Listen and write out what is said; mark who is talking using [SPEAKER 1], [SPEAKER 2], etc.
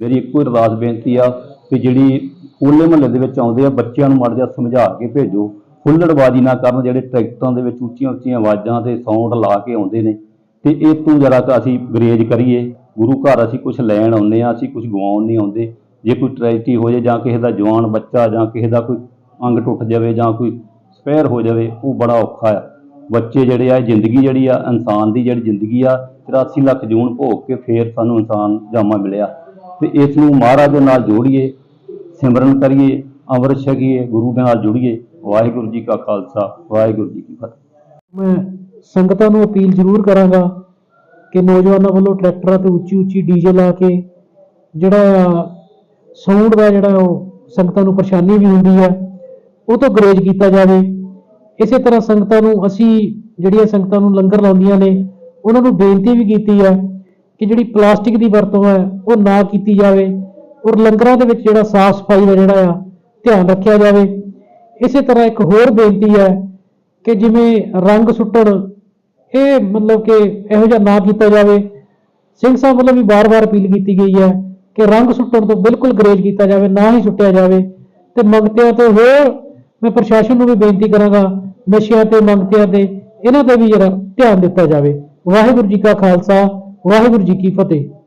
[SPEAKER 1] ਮੇਰੀ ਇੱਕੋ ਹੀ ਅਰਦਾਸ ਬੇਨਤੀ ਆ ਕਿ ਜਿਹੜੀ ਹੋਲੇ ਮਹੱਲੇ ਦੇ ਵਿੱਚ ਆਉਂਦੇ ਆ, ਬੱਚਿਆਂ ਨੂੰ ਮਾੜਾ ਜਿਹਾ ਸਮਝਾ ਕੇ ਭੇਜੋ। ਹੁੱਲੜਬਾਜ਼ੀ ਨਾ ਕਰਨ ਜਿਹੜੇ ਟਰੈਕਟਰਾਂ ਦੇ ਵਿੱਚ ਉੱਚੀਆਂ ਉੱਚੀਆਂ ਆਵਾਜ਼ਾਂ ਤੇ ਸਾਊਂਡ ਲਾ ਕੇ ਆਉਂਦੇ ਨੇ। ਤੇ ਇਹ ਤੋਂ ਜਰਾ ਕੁ ਅਸੀਂ ਗਰੇਜ ਕਰੀਏ। ਗੁਰੂ ਘਰ ਅਸੀਂ ਕੁਝ ਲੈਣ ਆਉਂਦੇ ਆ, ਅਸੀਂ ਕੁਝ ਗਵਾਉਣ ਨਹੀਂ ਆਉਂਦੇ। ਜੇ ਕੋਈ ਟ੍ਰੈਜਡੀ ਹੋ ਜਾਏ ਜਾਂ ਕਿਸੇ ਦਾ ਜਵਾਨ ਬੱਚਾ ਜਾਂ ਕਿਸੇ ਦਾ ਕੋਈ ਅੰਗ ਟੁੱਟ ਜਾਵੇ ਜਾਂ ਕੋਈ ਸਪੈਰ ਹੋ ਜਾਵੇ, ਉਹ ਬੜਾ ਔਖਾ ਆ। ਬੱਚੇ ਜਿਹੜੇ ਆ ਜ਼ਿੰਦਗੀ ਜਿਹੜੀ ਆ, ਇਨਸਾਨ ਦੀ ਜਿਹੜੀ ਜ਼ਿੰਦਗੀ ਆ 84 ਲੱਖ ਜੂਨ ਭੋਗ ਕੇ ਫੇਰ ਸਾਨੂੰ ਇਨਸਾਨ ਜਾਮਾ ਮਿਲਿਆ। ਤੇ ਇਸ ਨੂੰ ਮਹਾਰਾਜ ਦੇ ਨਾਲ ਜੋੜੀਏ, ਸਿਮਰਨ ਕਰੀਏ, ਅੰਮ੍ਰਿਤ ਛਕੀਏ, ਗੁਰੂ ਦੇ ਨਾਲ ਜੁੜੀਏ। ਵਾਹਿਗੁਰੂ ਜੀ ਕਾ ਖਾਲਸਾ, ਵਾਹਿਗੁਰੂ ਜੀ ਕੀ ਫਤਿਹ।
[SPEAKER 2] ਮੈਂ ਸੰਗਤਾਂ ਨੂੰ ਅਪੀਲ ਜ਼ਰੂਰ ਕਰਾਂਗਾ ਕਿ ਨੌਜਵਾਨਾਂ ਵੱਲੋਂ ਟਰੈਕਟਰਾਂ ਤੇ ਉੱਚੀ ਉੱਚੀ ਡੀਜ਼ਲ ਲਾ ਕੇ ਜਿਹੜਾ ਸਾਊਂਡ ਦਾ ਜਿਹੜਾ ਉਹ ਸੰਗਤਾਂ ਨੂੰ ਪਰੇਸ਼ਾਨੀ ਵੀ ਹੁੰਦੀ ਹੈ, ਉਹ ਤੋਂ ਗਰੇਜ ਕੀਤਾ ਜਾਵੇ। ਇਸੇ ਤਰ੍ਹਾਂ ਸੰਗਤਾਂ ਨੂੰ ਅਸੀਂ ਜਿਹੜੀਆਂ ਸੰਗਤਾਂ ਨੂੰ ਲੰਗਰ ਲਾਉਂਦੀਆਂ ਨੇ, ਉਹਨਾਂ ਨੂੰ ਬੇਨਤੀ ਵੀ ਕੀਤੀ ਹੈ ਕਿ ਜਿਹੜੀ ਪਲਾਸਟਿਕ ਦੀ ਵਰਤੋਂ ਹੈ, ਉਹ ਨਾ ਕੀਤੀ ਜਾਵੇ ਔਰ ਲੰਗਰਾਂ ਦੇ ਵਿੱਚ ਜਿਹੜਾ ਸਾਫ਼ ਸਫ਼ਾਈ ਦਾ ਜਿਹੜਾ ਆ, ਧਿਆਨ ਰੱਖਿਆ ਜਾਵੇ। ਇਸੇ ਤਰ੍ਹਾਂ ਇੱਕ ਹੋਰ ਬੇਨਤੀ ਹੈ ਕਿ ਜਿਵੇਂ ਰੰਗ ਸੁੱਟਣ, ਇਹ ਮਤਲਬ ਕਿ ਇਹੋ ਜਿਹਾ ਨਾ ਕੀਤਾ ਜਾਵੇ। ਸਿੰਘ ਸਾਹਿਬ ਵੱਲੋਂ ਵੀ ਬਾਰ-ਬਾਰ ਅਪੀਲ ਕੀਤੀ ਗਈ ਹੈ ਕਿ ਰੰਗ ਸੁੱਟਣ ਤੋਂ ਬਿਲਕੁਲ ਗਰੇਜ ਕੀਤਾ ਜਾਵੇ, ਨਾ ਹੀ ਸੁੱਟਿਆ ਜਾਵੇ। ਤੇ ਮੰਗਤਿਆਂ ਤੇ ਹੋਰ ਮੈਂ ਪ੍ਰਸ਼ਾਸਨ ਨੂੰ ਵੀ ਬੇਨਤੀ ਕਰਾਂਗਾ, ਨਸ਼ਿਆਂ ਤੇ, ਮੰਗਤਿਆਂ ਤੇ, ਇਹਨਾਂ ਤੇ ਵੀ ਜਰਾ ਧਿਆਨ ਦਿੱਤਾ ਜਾਵੇ। ਵਾਹਿਗੁਰੂ ਜੀ ਕਾ ਖਾਲਸਾ ਵਾਹਿਗੁਰੂ ਜੀ ਕੀ ਫਤਿਹ।